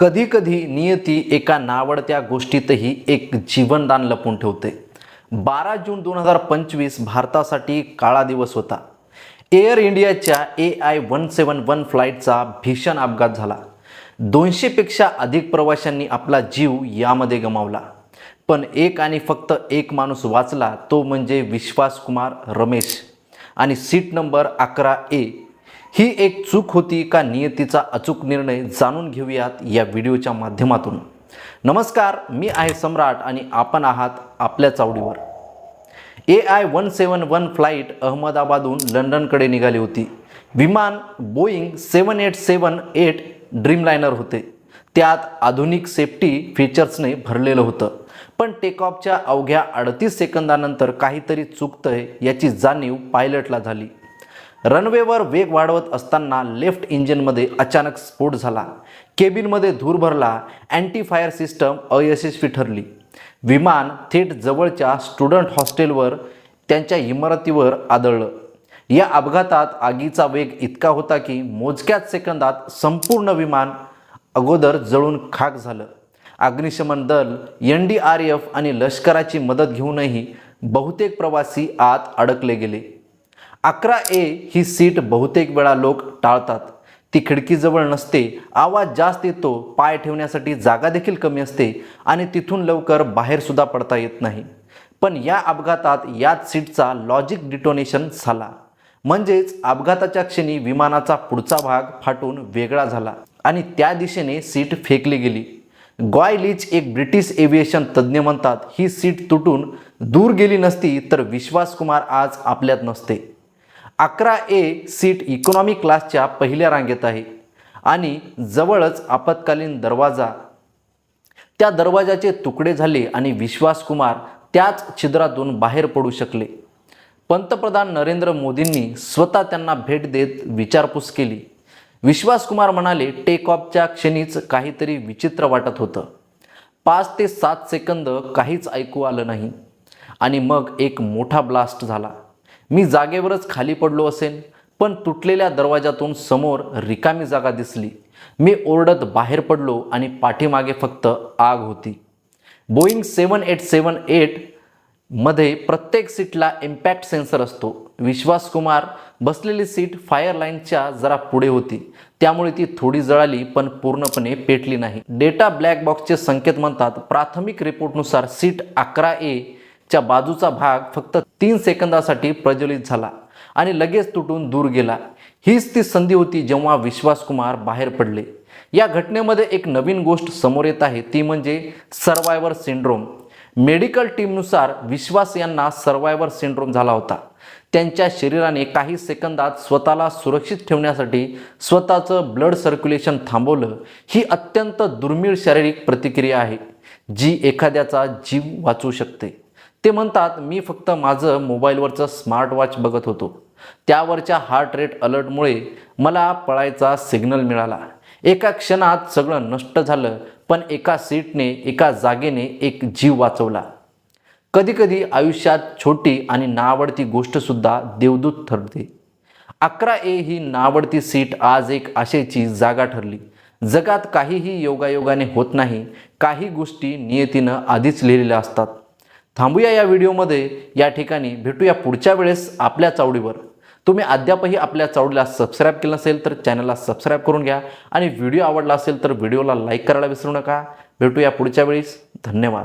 कधी कधी नियती एका नावडत्या गोष्टीतही एक जीवनदान लपून ठेवते. बारा जून दोन हजार पंचवीस भारतासाठी काळा दिवस होता. एअर इंडियाच्या A I one seven one फ्लाईटचा भीषण अपघात झाला. दोनशेपेक्षा अधिक प्रवाशांनी आपला जीव यामध्ये गमावला. पण एक आणि फक्त एक माणूस वाचला तो म्हणजे विश्वास कुमार रमेश. आणि सीट नंबर अकरा ए ही एक चूक होती का नियतीचा अचूक निर्णय जाणून घेऊयात या व्हिडिओच्या माध्यमातून. नमस्कार मी आहे सम्राट आणि आपण आहात आपल्या चावडीवर. A I one seven one flight अहमदाबादहून लंडनकडे निघाली होती. विमान Boeing seven eight seven eight Dreamliner होते. त्यात आधुनिक सेफ्टी फीचर्सने भरलेलं होतं. पण टेकऑफच्या अवघ्या अडतीस सेकंदानंतर काहीतरी चुकतंय याची जाणीव पायलटला झाली. रनवेवर वेग वाढवत असताना लेफ्ट इंजिनमध्ये अचानक स्फोट झाला. केबिनमध्ये धूर भरला. अँटी फायर सिस्टम अयशस्वी ठरली. विमान थेट जवळच्या स्टुडंट हॉस्टेलवर त्यांच्या इमारतीवर आदळलं. या अपघातात आगीचा वेग इतका होता की मोजक्याच सेकंदात संपूर्ण विमान अगोदर जळून खाक झालं. अग्निशमन दल एन डी आर एफ आणि लष्कराची मदत घेऊनही बहुतेक प्रवासी आत अडकले गेले. अकरा ए ही सीट बहुतेक वेळा लोक टाळतात. ती खिडकीजवळ नसते आवाज जास्त येतो पाय ठेवण्यासाठी जागा देखील कमी असते आणि तिथून लवकर बाहेरसुद्धा पडता येत नाही. पण या अपघातात याच सीटचा लॉजिक डिटोनेशन झाला. म्हणजेच अपघाताच्या क्षणी विमानाचा पुढचा भाग फाटून वेगळा झाला आणि त्या दिशेने सीट फेकली गेली. गॉय लीच एक ब्रिटिश एव्हिएशन तज्ज्ञ म्हणतात ही सीट तुटून दूर गेली नसती तर विश्वासकुमार आज आपल्यात नसते. अकरा ए सीट इकॉनॉमी क्लासच्या पहिल्या रांगेत आहे. आणि जवळच आपत्कालीन दरवाजा. त्या दरवाजाचे तुकडे झाले आणि विश्वासकुमार त्याच छिद्रातून बाहेर पडू शकले. पंतप्रधान नरेंद्र मोदींनी स्वतः त्यांना भेट देत विचारपूस केली. विश्वासकुमार म्हणाले टेक ऑफच्या क्षणीच काहीतरी विचित्र वाटत होतं. पाच ते सात सेकंद काहीच ऐकू आलं नाही. आणि मग एक मोठा ब्लास्ट झाला. मी जागेवरच खाली पडलो असेन पण तुटलेल्या दरवाजातून समोर रिकामी जागा दिसली. मी ओरडत बाहेर पडलो आणि पाठीमागे फक्त आग होती. बोईंग सेवन एट सेवन एटमध्ये प्रत्येक सीटला इम्पॅक्ट सेन्सर असतो. विश्वासकुमार बसलेली सीट फायर लाईनच्या जरा पुढे होती. त्यामुळे ती थोडी जळाली पण पूर्णपणे पेटली नाही. डेटा ब्लॅक बॉक्सचे संकेत म्हणतात प्राथमिक रिपोर्टनुसार सीट अकरा ए च्या बाजूचा भाग फक्त तीन सेकंदासाठी प्रज्वलित झाला आणि लगेच तुटून दूर गेला. हीच ती संधी होती जेव्हा विश्वासकुमार बाहेर पडले. या घटनेमध्ये एक नवीन गोष्ट समोर येत आहे ती म्हणजे सर्वायवर सिंड्रोम मेडिकल टीमनुसार विश्वास यांना सर्वायवर सिंड्रोम झाला होता. त्यांच्या शरीराने काही सेकंदात स्वतःला सुरक्षित ठेवण्यासाठी स्वतःचं ब्लड सर्क्युलेशन थांबवलं. ही अत्यंत दुर्मिळ शारीरिक प्रतिक्रिया आहे जी एखाद्याचा जीव वाचवू शकते. ते म्हणतात मी फक्त माझं मोबाईलवरचं स्मार्ट वॉच बघत होतो. त्यावरच्या हार्ट रेट अलर्टमुळे मला पळायचा सिग्नल मिळाला. एका क्षणात सगळं नष्ट झालं पण एका सीटने एका जागेने एक जीव वाचवला. कधीकधी आयुष्यात छोटी आणि नावडती गोष्टसुद्धा देवदूत ठरते. अकरा ए ही नावडती सीट आज एक आशेची जागा ठरली. जगात काहीही योगायोगाने होत नाही काही गोष्टी नियतीनं आधीच लिहिलेल्या असतात. थांबूया या व्हिडिओमध्ये. या ठिकाणी भेटूया पुढच्या वेळेस आपल्या चावडीवर. तुम्ही अद्यापही आपल्या चावडीला सबस्क्राईब केलं नसेल तर चॅनलला सबस्क्राईब करून घ्या. आणि व्हिडिओ आवडला असेल तर व्हिडिओला लाईक करायला विसरू नका. भेटूया पुढच्या वेळेस. धन्यवाद.